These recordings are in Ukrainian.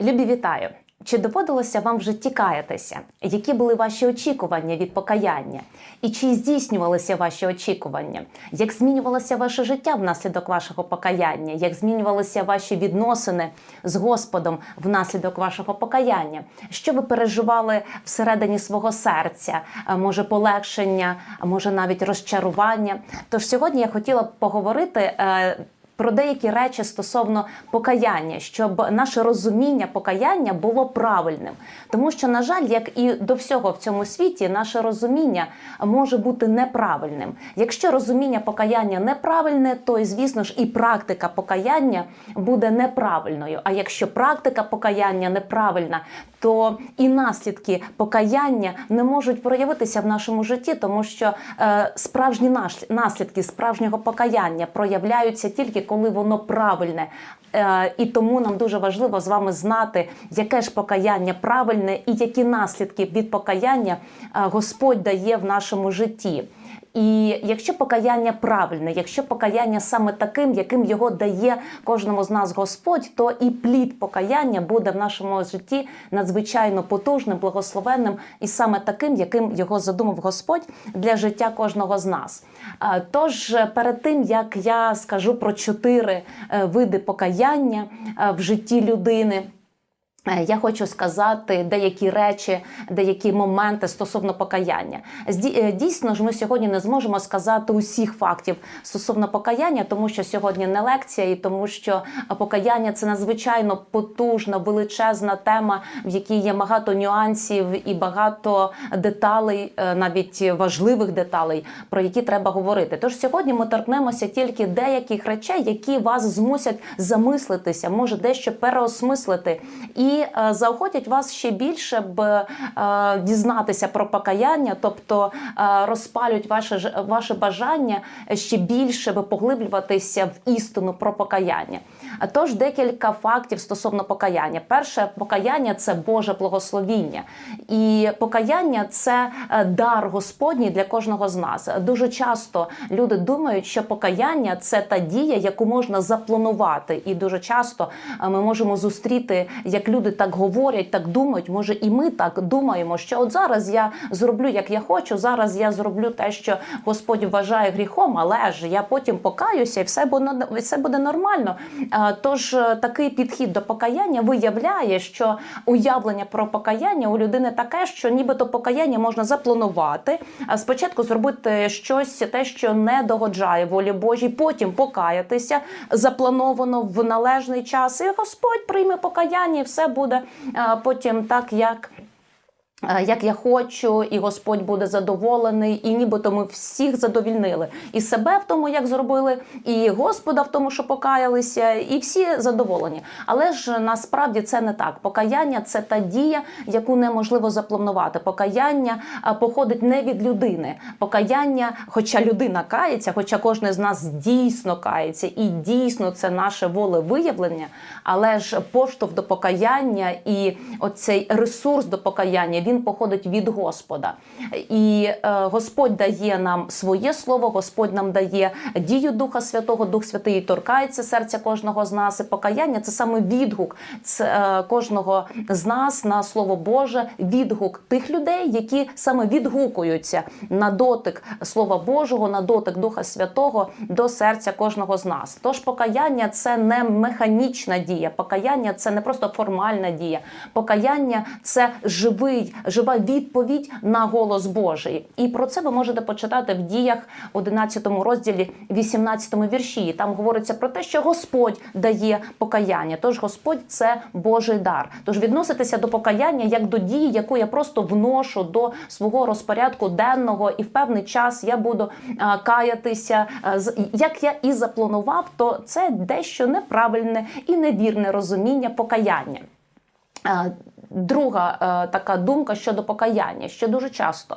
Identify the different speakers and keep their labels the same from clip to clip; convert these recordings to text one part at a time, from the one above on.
Speaker 1: Любі вітаю! Чи доводилося вам в житті каятися? Які були ваші очікування від покаяння? І чи здійснювалися ваші очікування? Як змінювалося ваше життя внаслідок вашого покаяння? Як змінювалися ваші відносини з Господом внаслідок вашого покаяння? Що ви переживали всередині свого серця? Може, полегшення, може навіть розчарування? Тож сьогодні я хотіла б поговорити. Про деякі речі стосовно покаяння, щоб наше розуміння покаяння було правильним. Тому що, на жаль, як і до всього в цьому світі, наше розуміння може бути неправильним. Якщо розуміння покаяння неправильне, то звісно ж і практика покаяння буде неправильною. А якщо практика покаяння неправильна, то і наслідки покаяння не можуть проявитися в нашому житті, тому що е, справжні наслідки справжнього покаяння проявляються тільки коли воно правильне. Е, і тому нам дуже важливо з вами знати, яке ж покаяння правильне і які наслідки від покаяння е, Господь дає в нашому житті. І якщо покаяння правильне, якщо покаяння саме таким, яким його дає кожному з нас Господь, то і плід покаяння буде в нашому житті надзвичайно потужним, благословенним і саме таким, яким його задумав Господь для життя кожного з нас. Тож е, перед тим як я скажу про чотири е, види покаяння е, в житті людини. Е, Я хочу сказати деякі речі, деякі моменти стосовно покаяння. Е, Дійсно ж, ми сьогодні не зможемо сказати усіх фактів стосовно покаяння, тому що сьогодні не лекція, і тому що покаяння це надзвичайно потужна, величезна тема, в якій є багато нюансів і багато деталей, е, навіть важливих деталей, про які треба говорити. Тож сьогодні ми торкнемося тільки деяких речей, які вас змусять замислитися, може дещо переосмислити і е, заохотять вас ще більше б е, дізнатися про покаяння, тобто е, розпалюють ваше ваше бажання ще більше би поглиблюватися в істину про покаяння. Тож декілька фактів стосовно покаяння. Перше, покаяння це Боже благословіння, і покаяння це дар Господній для кожного з нас. Дуже часто люди думають, що покаяння це та дія, яку можна запланувати, і дуже часто ми можемо зустріти, як люди так говорять, так думають. Може, і ми так думаємо, що от зараз я зроблю, як я хочу. Зараз я зроблю те, що Господь вважає гріхом, але ж я потім покаюся, і все буде все буде нормально. Тож е, такий підхід до покаяння виявляє, що уявлення про покаяння у людини таке, що нібито покаяння можна запланувати, а спочатку зробити щось, те, що не догоджає волі Божій, потім покаятися заплановано в належний час, і Господь прийме покаяння, і все буде е, потім так, як. Е, Як я хочу, і Господь буде задоволений, і нібито ми всіх задовільнили. І себе в тому, як зробили, і Господа в тому, що покаялися, і всі задоволені. Але ж насправді це не так. Покаяння це та дія, яку неможливо запланувати. Покаяння походить не від людини. Покаяння, хоча людина кається, хоча кожен з нас дійсно кається, і дійсно це наше волевиявлення, але ж поштовх до покаяння і оцей ресурс до покаяння він походить від Господа. І е, Господь дає нам своє слово, Господь нам дає дію Духа Святого, Дух Святий торкається серця кожного з нас. І покаяння це саме відгук е, кожного з нас на слово Боже, відгук тих людей, які саме відгукуються на дотик Слова Божого, на дотик Духа Святого до серця кожного з нас. Тож покаяння це не механічна дія, покаяння це не просто формальна дія. Покаяння це живий, жива відповідь на голос Божий. І про це ви можете почитати в діях 11 розділі, 18 вірші. Там говориться про те, що Господь дає покаяння. Тож Господь це Божий дар. Тож відноситися до покаяння як до дії, яку я просто вношу до свого розпорядку денного, і в певний час я буду а, каятися. а, з- Як я і запланував, то це дещо неправильне і невірне розуміння покаяння. Друга е, така думка щодо покаяння, що дуже часто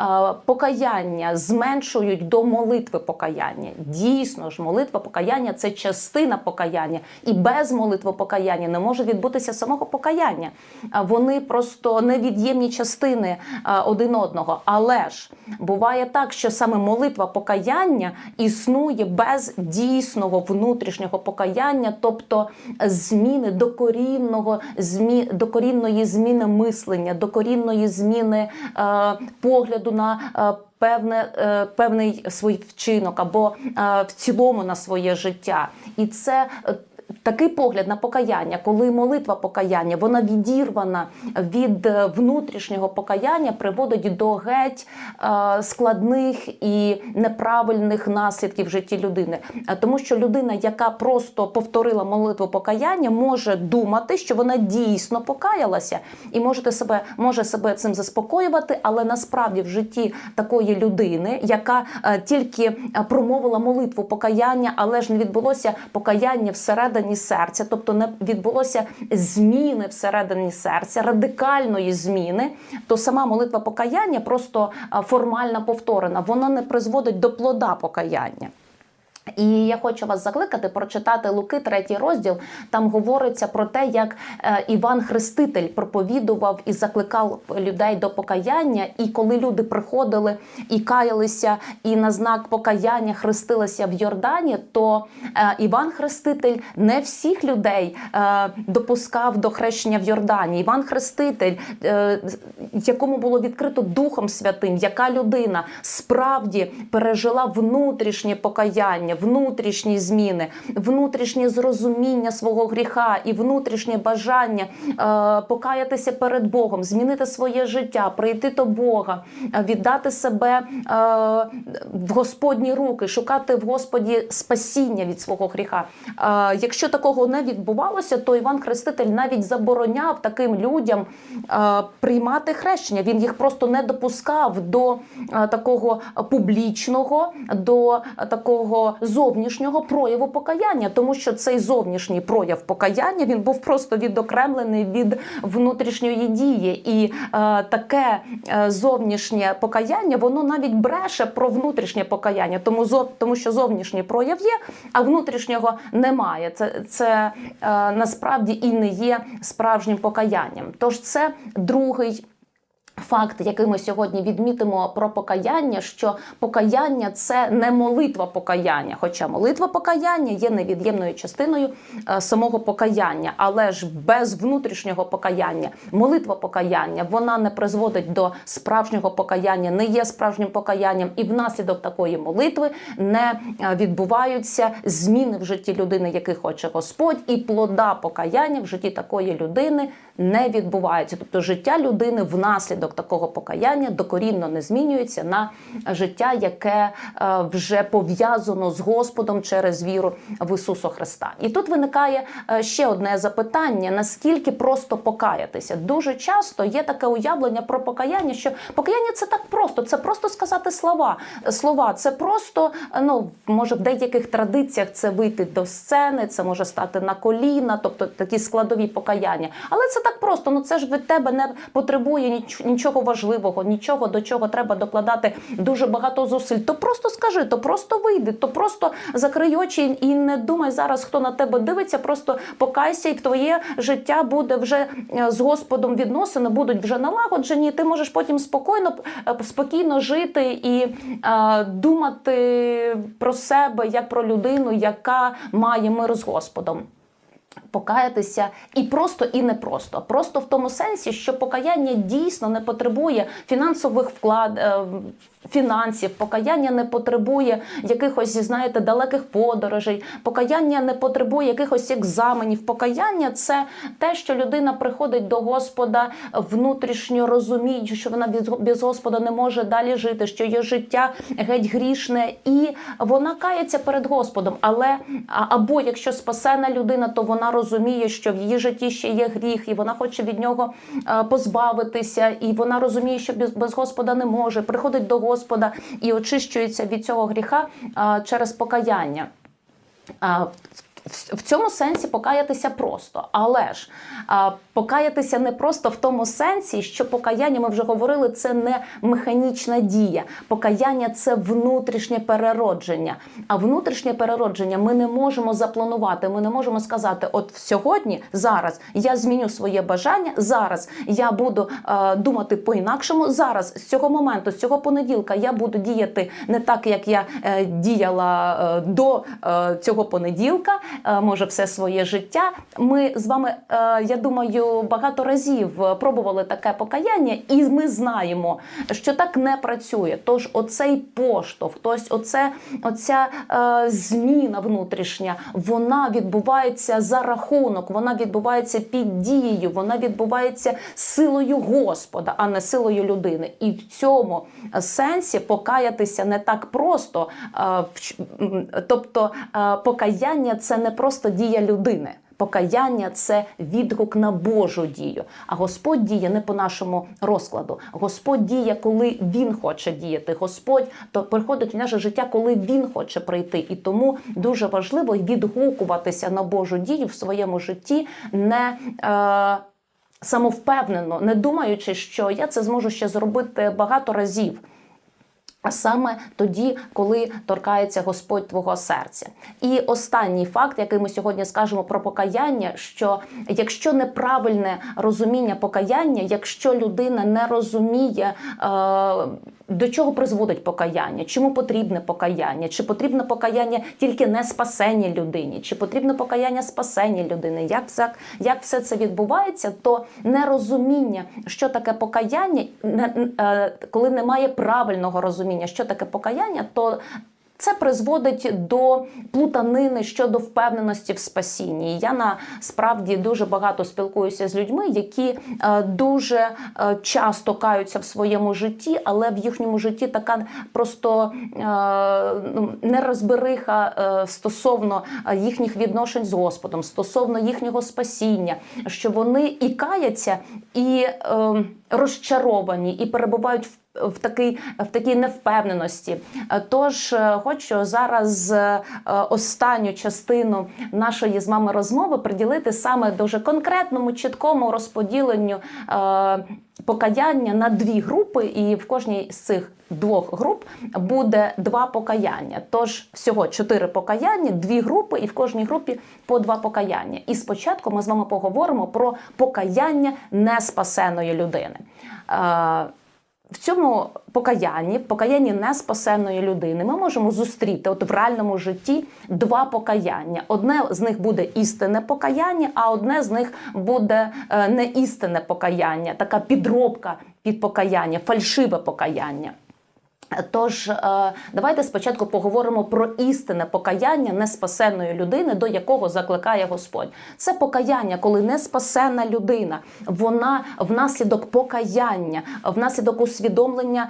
Speaker 1: е, покаяння зменшують до молитви покаяння. Дійсно ж, молитва покаяння це частина покаяння, і без молитви покаяння не може відбутися самого покаяння. Е, Вони просто невід'ємні частини один одного. Але ж буває так, що саме молитва покаяння існує без дійсного внутрішнього покаяння, тобто зміни докорінного змі, докорінної зміни мислення, докорінної зміни е, погляду на е, певне, е, певний свій вчинок або е, в цілому на своє життя. І це Такий погляд на покаяння, коли молитва покаяння вона відірвана від е, внутрішнього покаяння, приводить до геть е, складних і неправильних наслідків в житті людини. Е, Тому що людина, яка просто повторила молитву покаяння, може думати, що вона дійсно покаялася, і можете себе може себе цим заспокоювати, але насправді в житті такої людини, яка тільки промовила молитву покаяння, але ж не відбулося покаяння всередині серця, тобто не відбулося зміни всередині серця, радикальної зміни, то сама молитва покаяння просто формально повторена, вона не призводить до плода покаяння. І я хочу вас закликати прочитати Луки, третій розділ. Там говориться про те, як е, Іван Хреститель проповідував і закликав людей до покаяння. І коли люди приходили і каялися, і на знак покаяння хрестилися в Йордані, то е, Іван Хреститель не всіх людей е, допускав до хрещення в Йордані. Іван Хреститель, якому було відкрито Духом Святим, яка людина справді пережила внутрішнє покаяння, внутрішні зміни, внутрішнє зрозуміння свого гріха і внутрішнє бажання е, покаятися перед Богом, змінити своє життя, прийти до Бога, е, віддати себе е, в Господні руки, шукати в Господі спасіння від свого гріха. Якщо такого не відбувалося, то Іван Хреститель навіть забороняв таким людям приймати хрещення. Він їх просто не допускав до такого публічного, до такого зовнішнього прояву покаяння, тому що цей зовнішній прояв покаяння він був просто відокремлений від внутрішньої дії, і е, таке е, зовнішнє покаяння воно навіть бреше про внутрішнє покаяння, тому зо, тому що зовнішній прояв є, а внутрішнього немає. Це, це е, насправді і не є справжнім покаянням. Тож це другий. Факт, який ми сьогодні відмітимо про покаяння, що покаяння це не молитва покаяння, хоча молитва покаяння є невід'ємною частиною е, самого покаяння, але ж без внутрішнього покаяння, молитва покаяння вона не призводить до справжнього покаяння, не є справжнім покаянням, і внаслідок такої молитви не е, відбуваються зміни в житті людини, які хоче Господь, і плода покаяння в житті такої людини не відбувається. Тобто життя людини внаслідок такого покаяння докорінно не змінюється на життя, яке е, вже пов'язано з Господом через віру в Ісуса Христа. І тут виникає е, ще одне запитання: наскільки просто покаятися? Дуже часто є таке уявлення про покаяння, що покаяння це так просто, це просто сказати слова. Слова, це просто ну може в деяких традиціях це вийти до сцени, це може стати на коліна, тобто такі складові покаяння. Але це так просто. Ну це ж від тебе не потребує ніч- нічого важливого, нічого до чого треба докладати дуже багато зусиль. То просто скажи, то просто вийди, то просто закрий очі і не думай зараз, хто на тебе дивиться. Просто покайся, і твоє життя буде вже е, з Господом відносини, будуть вже налагоджені. Ти можеш потім спокійно е, спокійно жити і е, думати про себе як про людину, яка має мир з Господом покаятися і просто, і не просто. Просто в тому сенсі, що покаяння дійсно не потребує фінансових вклад. Фінансів, покаяння не потребує якихось, знаєте, далеких подорожей, покаяння не потребує якихось екзаменів. Покаяння це те, що людина приходить до Господа внутрішньо розуміючи, що вона без- Господа не може далі жити, що її життя геть грішне, і вона кається перед Господом. Але або якщо спасена людина, то вона розуміє, що в її житті ще є гріх, і вона хоче від нього е, позбавитися, і вона розуміє, що без Господа не може, приходить до Господа і очищується від цього гріха через покаяння. А, в- цьому сенсі покаятися просто, але ж а, покаятися не просто в тому сенсі, що покаяння, ми вже говорили, це не механічна дія. Покаяння це внутрішнє переродження. А внутрішнє переродження ми не можемо запланувати. Ми не можемо сказати: от сьогодні, зараз я зміню своє бажання. Зараз я буду е, думати по-інакшому. Зараз з цього моменту, з цього понеділка, я буду діяти не так, як я е, діяла е, до е, цього понеділка. Е, може, все своє життя. Ми з вами, е, я думаю, багато разів пробували таке покаяння, і ми знаємо, що так не працює. Тож, оцей поштовх, тобто оце, оця е, зміна внутрішня, вона відбувається за рахунок, вона відбувається під дією, вона відбувається силою Господа, а не силою людини. І в цьому сенсі покаятися не так просто. Тобто, покаяння це не просто дія людини. Покаяння це відгук на Божу дію. А Господь діє не по нашому розкладу. Господь діє, коли Він хоче діяти. Господь то приходить в наше життя, коли Він хоче прийти. І тому дуже важливо відгукуватися на Божу дію в своєму житті, не е, самовпевнено, не думаючи, що я це зможу ще зробити багато разів. А саме тоді, коли торкається Господь твого серця. І останній факт, який ми сьогодні скажемо про покаяння, що якщо неправильне розуміння покаяння, якщо людина не розуміє, е, до чого призводить покаяння, чому потрібне покаяння, чи потрібне покаяння тільки не спасення людині, чи потрібне покаяння спасення людини, як все, як все це відбувається, то нерозуміння, що таке покаяння, не- е, коли немає правильного розуміння, що таке покаяння, то це призводить до плутанини щодо впевненості в спасінні. Я насправді дуже багато спілкуюся з людьми, які е, дуже е, часто каються в своєму житті, але в їхньому житті така просто е, ну, нерозбериха стосовно їхніх відношень з Господом, стосовно їхнього спасіння, що вони і каяться, і е, розчаровані, і перебувають в в такий в такій невпевненості. Е, Тож е, хочу зараз е, останню частину нашої з вами розмови приділити саме дуже конкретному, чіткому розподіленню покаяння на дві групи, і в кожній з цих двох груп буде два покаяння. Тож всього чотири покаяння, дві групи, і в кожній групі по два покаяння. І спочатку ми з вами поговоримо про покаяння неспасеної людини. В цьому покаянні, в покаянні неспасенної людини, ми можемо зустріти от в реальному житті два покаяння. Одне з них буде істинне покаяння, а одне з них буде е, неістинне покаяння, така підробка під покаяння, фальшиве покаяння. Тож е, давайте спочатку поговоримо про істинне покаяння неспасенної людини, до якого закликає Господь. Це покаяння, коли неспасена людина, вона внаслідок покаяння, внаслідок усвідомлення,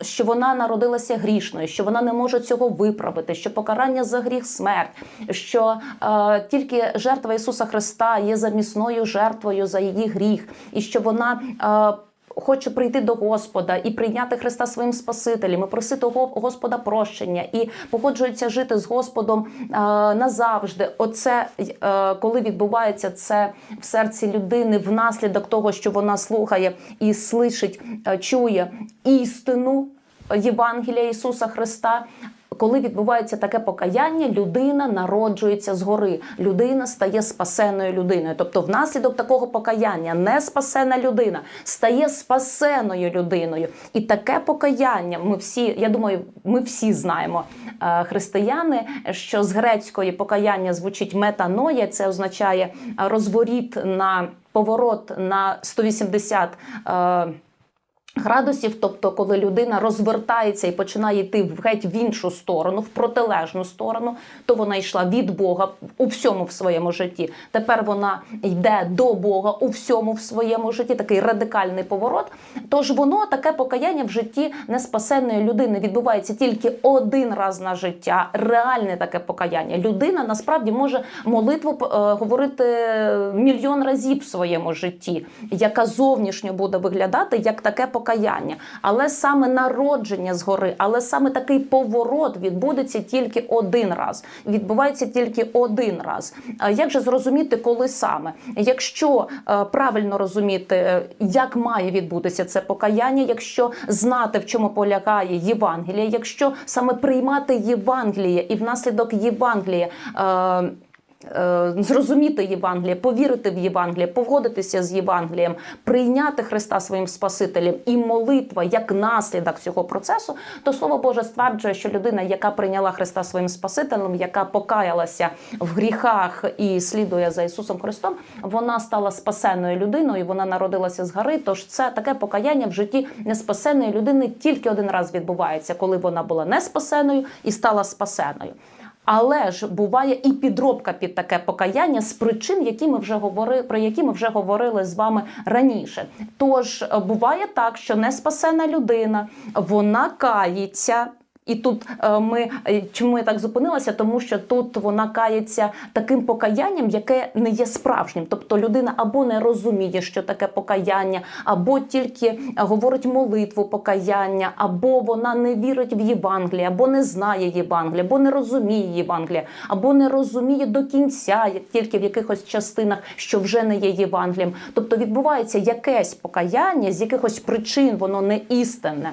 Speaker 1: е, що вона народилася грішною, що вона не може цього виправити, що покарання за гріх смерть, що е, тільки жертва Ісуса Христа є замісною жертвою за її гріх, і що вона. Хоче прийти до Господа і прийняти Христа своїм Спасителем, і просити Господа прощення, і погоджується жити з Господом е, назавжди. Оце е, коли відбувається це в серці людини внаслідок того, що вона слухає і слышить, е, чує істину Євангелія Ісуса Христа. Коли відбувається таке покаяння, людина народжується згори, людина стає спасеною людиною. Тобто, внаслідок такого покаяння не спасена людина стає спасеною людиною. І таке покаяння, ми всі, я думаю, ми всі знаємо, е, християни, що з грецької покаяння звучить метаноя, це означає розворіт на поворот на 180 е, градусів, тобто коли людина розвертається і починає йти в геть в іншу сторону, в протилежну сторону, то вона йшла від Бога у всьому в своєму житті. Тепер вона йде до Бога у всьому в своєму житті, такий радикальний поворот. Тож воно таке покаяння в житті неспасенної людини відбувається тільки один раз на життя. Реальне таке покаяння. Людина насправді може молитву е, говорити мільйон разів в своєму житті, яка зовнішньо буде виглядати як таке покаяння. Покаяння, але саме народження згори, але саме такий поворот відбудеться тільки один раз. Відбувається тільки один раз. Як же зрозуміти, коли саме? Якщо е, правильно розуміти, е, як має відбутися це покаяння, якщо знати, в чому полягає Євангеліє, якщо саме приймати Євангеліє і внаслідок Євангелія. Е, Зрозуміти Євангеліє, повірити в Євангеліє, погодитися з Євангелієм, прийняти Христа своїм Спасителем і молитва як наслідок цього процесу, то Слово Боже стверджує, що людина, яка прийняла Христа своїм Спасителем, яка покаялася в гріхах і слідує за Ісусом Христом, вона стала спасенною людиною, вона народилася з гори. Тож це таке покаяння в житті неспасеної людини тільки один раз відбувається, коли вона була не спасеною і стала спасеною. Але ж буває і підробка під таке покаяння з причин, які ми вже говорили, про які ми вже говорили з вами раніше. Тож е, буває так, що неспасена людина вона кається. І тут е, ми е, чому я так зупинилася? Тому що тут вона кається таким покаянням, яке не є справжнім. Тобто людина або не розуміє, що таке покаяння, або тільки говорить молитву покаяння, або вона не вірить в Євангеліє, або не знає Євангелія, або не розуміє Євангелія, або не розуміє до кінця, тільки в якихось частинах, що вже не є Євангелієм. Тобто відбувається якесь покаяння з якихось причин, воно не істинне.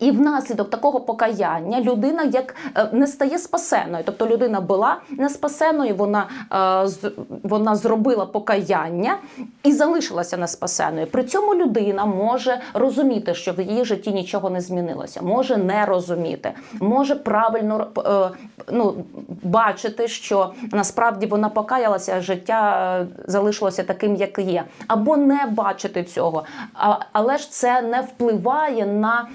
Speaker 1: І внаслідок такого покаяння людина як е, не стає спасеною. Тобто людина була не спасеною, вона, е, вона зробила покаяння і залишилася не спасеною. При цьому людина може розуміти, що в її житті нічого не змінилося, може не розуміти, може правильно е, ну, бачити, що насправді вона покаялася, а життя залишилося таким, як є, або не бачити цього. Але ж це не впливає на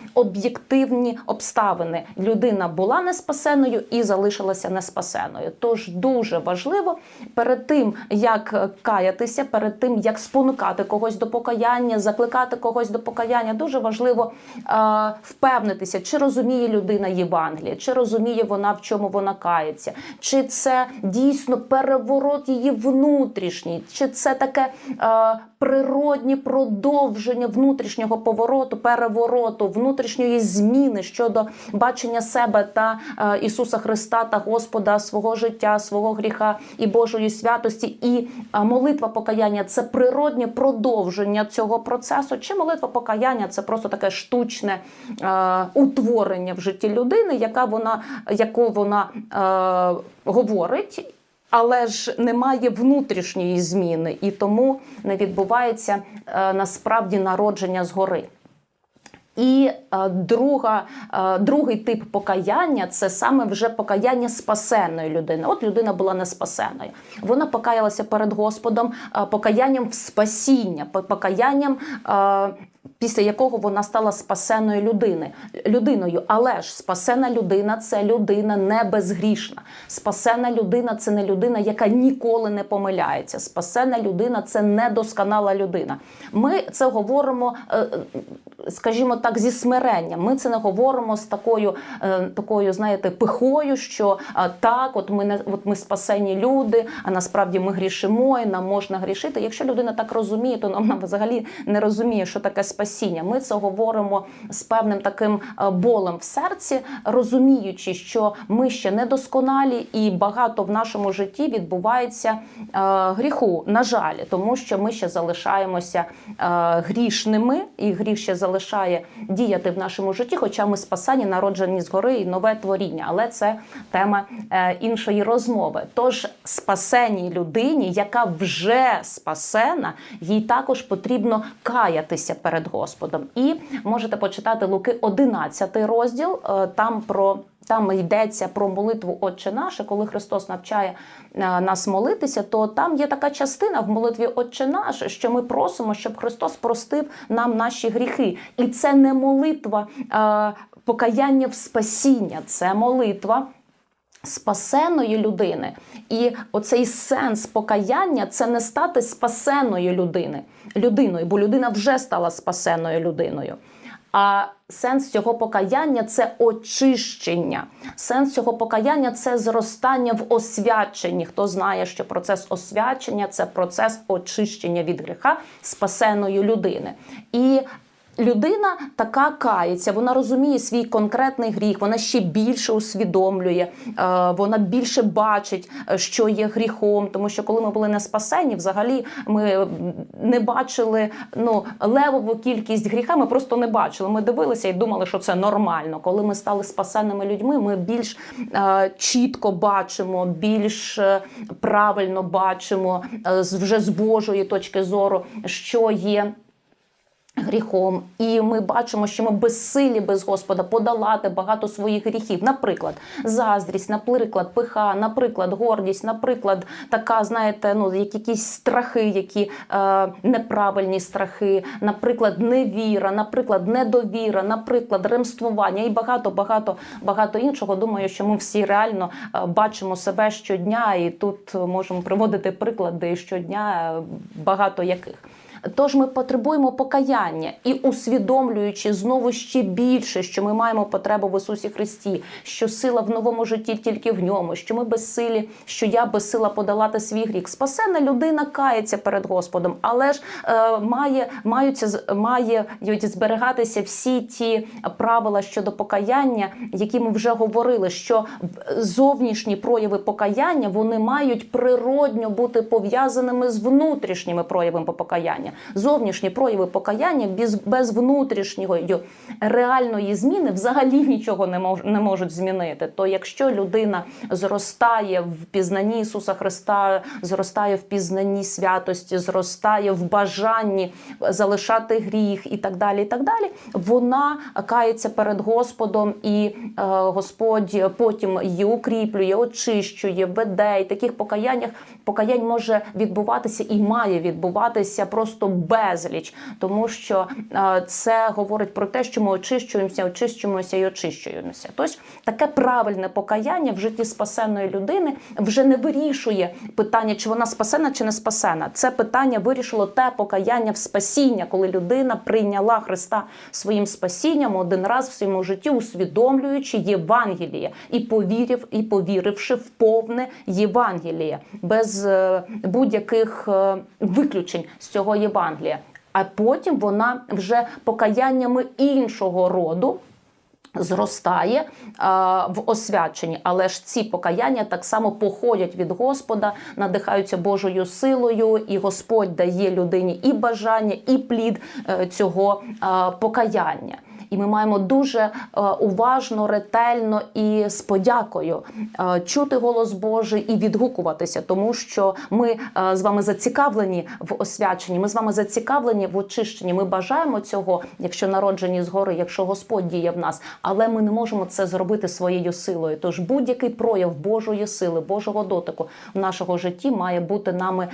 Speaker 1: об'єктивні обставини. Людина була неспасеною і залишилася неспасеною. Тож дуже важливо перед тим, як каятися, перед тим як спонукати когось до покаяння, закликати когось до покаяння, дуже важливо е, впевнитися, чи розуміє людина Євангеліє, чи розуміє вона, в чому вона кається, чи це дійсно переворот її внутрішній, чи це таке е, природнє продовження внутрішнього повороту, перевороту, внутрішньої зміни щодо бачення себе та е, Ісуса Христа та Господа свого життя, свого гріха і Божої святості. І е, молитва покаяння це природнє продовження цього процесу. Чи молитва покаяння це просто таке штучне е, утворення в житті людини, яка вона, яку вона е, говорить. Але ж немає внутрішньої зміни, і тому не відбувається е, насправді народження згори. І е, друга, е, другий тип покаяння це саме вже покаяння спасенної людини. От людина була не спасеною. Вона покаялася перед Господом е, покаянням в спасіння, по- покаянням. Після якого вона стала спасеною людини, людиною. Але ж спасена людина це людина не безгрішна. Спасена людина це не людина, яка ніколи не помиляється. Спасена людина це недосконала людина. Ми це говоримо, е, скажімо так, зі смиренням. Ми це не говоримо з такою, е, такою, знаєте, пихою, що е, так, от ми не от ми спасені люди, а насправді ми грішимо, і нам можна грішити. Якщо людина так розуміє, то вона взагалі не розуміє, що таке спасіння. Ми це говоримо з певним таким е, болем в серці, розуміючи, що ми ще недосконалі, і багато в нашому житті відбувається е, гріху, на жаль, тому що ми ще залишаємося е, грішними, і гріх ще залишає діяти в нашому житті, хоча ми спасані, народжені згори і нове творіння. Але це тема іншої розмови. Тож спасеній людині, яка вже спасена, їй також потрібно каятися перед Господом. І можете почитати Луки 11 розділ. е, Там про там йдеться про молитву Отче наше, коли Христос навчає е, нас молитися, то там є така частина в молитві Отче наш, що ми просимо, щоб Христос простив нам наші гріхи. І це не молитва е, покаяння в спасіння, це молитва. Спасеної людини, і оцей сенс покаяння це не стати спасеною людини, людиною, бо людина вже стала спасеною людиною. А сенс цього покаяння це очищення. Сенс цього покаяння це зростання в освяченні. Хто знає, що процес освячення це процес очищення від гріха спасеної людини. І людина така кається, вона розуміє свій конкретний гріх, вона ще більше усвідомлює, е, вона більше бачить, е, що є гріхом. Тому що коли ми були не спасені, взагалі ми не бачили ну левову кількість гріха. Ми просто не бачили. Ми дивилися і думали, що це нормально. Коли ми стали спасенними людьми, ми більш е, чітко бачимо, більш е, правильно бачимо е, вже з Божої точки зору, що є гріхом, і ми бачимо, що ми безсилі без Господа подолати багато своїх гріхів. Наприклад, заздрість, наприклад, пиха, наприклад, гордість, наприклад, така, знаєте, ну як якісь страхи, які е, неправильні страхи, наприклад, невіра, наприклад, недовіра, наприклад, ремствування і багато, багато, багато іншого. Думаю, що ми всі реально е, бачимо себе щодня, і тут можемо приводити приклади щодня е, багато яких. Тож ми потребуємо покаяння і усвідомлюючи знову ще більше, що ми маємо потребу в Ісусі Христі, що сила в новому житті тільки в ньому, що ми безсилі, що я безсила подолати свій гріх. Спасена людина кається перед Господом, але ж е, має маються мають зберігатися всі ті правила щодо покаяння, які ми вже говорили, що зовнішні прояви покаяння вони мають природньо бути пов'язаними з внутрішніми проявами покаяння. Зовнішні прояви покаяння без, без внутрішньої реальної зміни взагалі нічого не мож, не можуть змінити. То якщо людина зростає в пізнанні Ісуса Христа, зростає в пізнанні святості, зростає в бажанні залишати гріх і так далі, і так далі, вона кається перед Господом, і е, Господь потім її укріплює, очищує, веде. І таких покаяннях покаянь може відбуватися і має відбуватися просто безліч, тому що е, це говорить про те, що ми очищуємося, очищуємося і очищуємося. Тобто таке правильне покаяння в житті спасеної людини вже не вирішує питання, чи вона спасена, чи не спасена. Це питання вирішило те покаяння в спасіння, коли людина прийняла Христа своїм спасінням один раз в своєму житті, усвідомлюючи Євангеліє і повірив, і повіривши в повне Євангеліє без е, будь-яких е, виключень з цього Євангелія. А потім вона вже покаяннями іншого роду зростає а, в освяченні, але ж ці покаяння так само походять від Господа, надихаються Божою силою, і Господь дає людині і бажання, і плід е, цього а, покаяння. І ми маємо дуже е, уважно, ретельно і з подякою е, чути голос Божий і відгукуватися, тому що ми е, з вами зацікавлені в освяченні. Ми з вами зацікавлені в очищенні. Ми бажаємо цього, якщо народжені згори, якщо Господь діє в нас, але ми не можемо це зробити своєю силою. Тож будь-який прояв Божої сили, Божого дотику в нашому житті має бути нами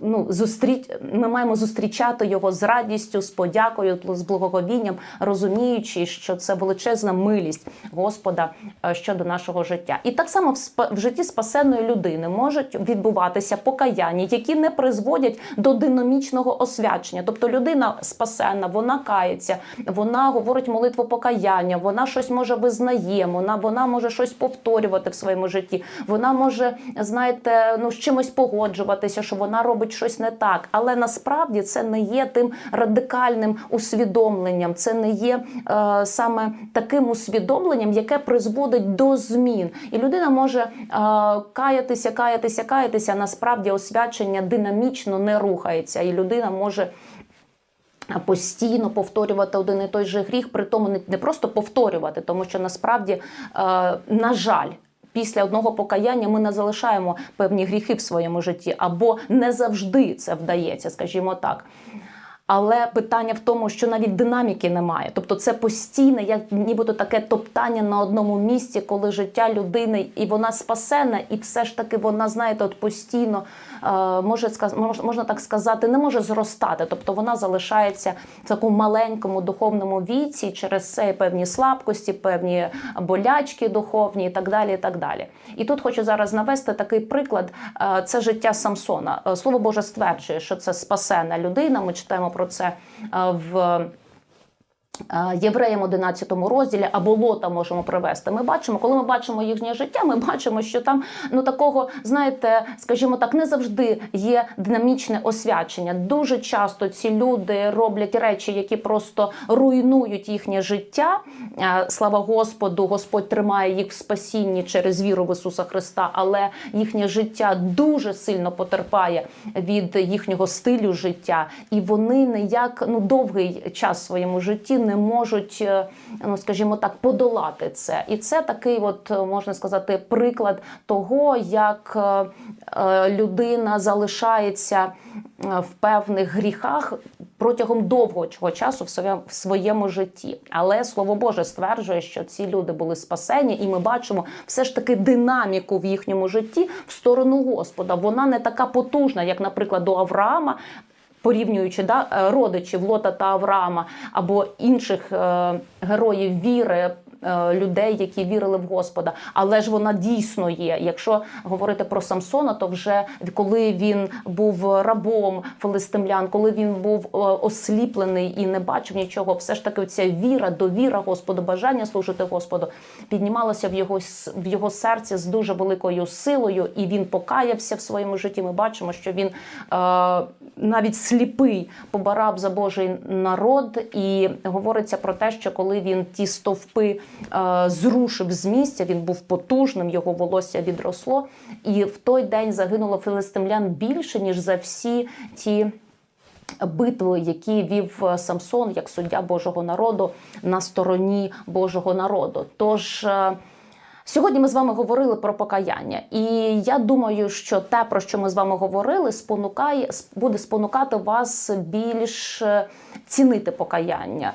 Speaker 1: ну, зустріч. Ми маємо зустрічати його з радістю, з подякою, з благоговінням, розуміючи, що це величезна милість Господа е, щодо нашого життя. І так само в, житті спасеної людини можуть відбуватися покаяння, які не призводять до динамічного освячення. Тобто людина спасена, вона кається, вона говорить молитву покаяння, вона щось може визнає, вона, вона може щось повторювати в своєму житті. Вона може, знаєте, ну з чимось погоджуватися, що вона робить щось не так. Але насправді це не є тим радикальним усвідомленням, це не є е, саме таким усвідомленням, яке призводить до змін. І людина може е, каятися, каятися, каятися. Насправді освячення динамічно не рухається, і людина може. Постійно повторювати один і той же гріх, при тому не, не просто повторювати, тому що насправді, е, на жаль, після одного покаяння ми не залишаємо певні гріхи в своєму житті, або не завжди це вдається, скажімо так. Але питання в тому, що навіть динаміки немає. Тобто це постійне, як нібито таке топтання на одному місці, коли життя людини і вона спасена, і все ж таки вона, знаєте, от постійно е, може можна так сказати, не може зростати. Тобто вона залишається в такому маленькому духовному віці, через це певні слабкості, певні болячки духовні і так далі. І так далі. І тут хочу зараз навести такий приклад: Е, це життя Самсона. Е, Слово Боже стверджує, що це спасена людина. Ми читаємо про це е, в Євреям 11 розділі або Лота можемо привести. Ми бачимо, коли ми бачимо їхнє життя, ми бачимо, що там ну такого, знаєте, скажімо так, не завжди є динамічне освячення. Дуже часто ці люди роблять речі, які просто руйнують їхнє життя. Е, Слава Господу, Господь тримає їх в спасінні через віру в Ісуса Христа, але їхнє життя дуже сильно потерпає від їхнього стилю життя, і вони ніяк ну довгий час в своєму житті не можуть, е, ну скажімо так, подолати це. І це такий, от е, можна сказати, приклад того, як е, людина залишається в певних гріхах протягом довгого часу в своєму житті. Але слово Боже стверджує, що ці люди були спасені, і ми бачимо все ж таки динаміку в їхньому житті в сторону Господа. Вона не така потужна, як, наприклад, до Авраама. Порівнюючи да, е, родичів Лота та Авраама або інших е, героїв віри, людей, які вірили в Господа, але ж вона дійсно є. Якщо говорити про Самсона, то вже коли він був рабом филистимлян, коли він був е, осліплений і не бачив нічого, все ж таки ця віра, довіра Господу, бажання служити Господу піднімалося в його в його серці з дуже великою силою, і він покаявся в своєму житті. Ми бачимо, що він е, навіть сліпий побарав за Божий народ, і говориться про те, що коли він ті стовпи е, зрушив з місця, він був потужним, його волосся відросло. І в той день загинуло филистимлян більше ніж за всі ті. Битви, які вів е, Самсон як суддя Божого народу на стороні Божого народу. Тож е, сьогодні ми з вами говорили про покаяння, і я думаю, що те, про що ми з вами говорили, спонукає буде спонукати вас більш е, цінити покаяння.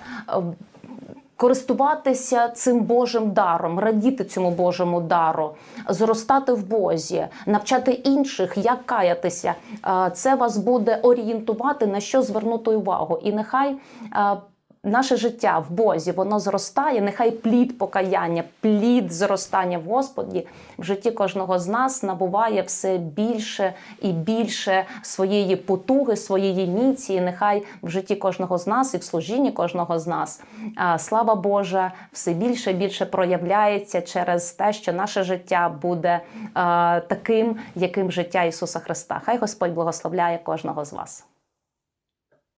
Speaker 1: Користуватися цим Божим даром, радіти цьому Божому дару, зростати в Бозі, навчати інших, як каятися. Е, Це вас буде орієнтувати на що звернути увагу. І нехай е, наше життя в Бозі воно зростає. Нехай плід покаяння, плід зростання в Господі в житті кожного з нас набуває все більше і більше своєї потуги, своєї міці. Нехай в житті кожного з нас і в служінні кожного з нас слава Божа все більше і більше проявляється через те, що наше життя буде таким, яким життя Ісуса Христа. Хай Господь благословляє кожного з вас.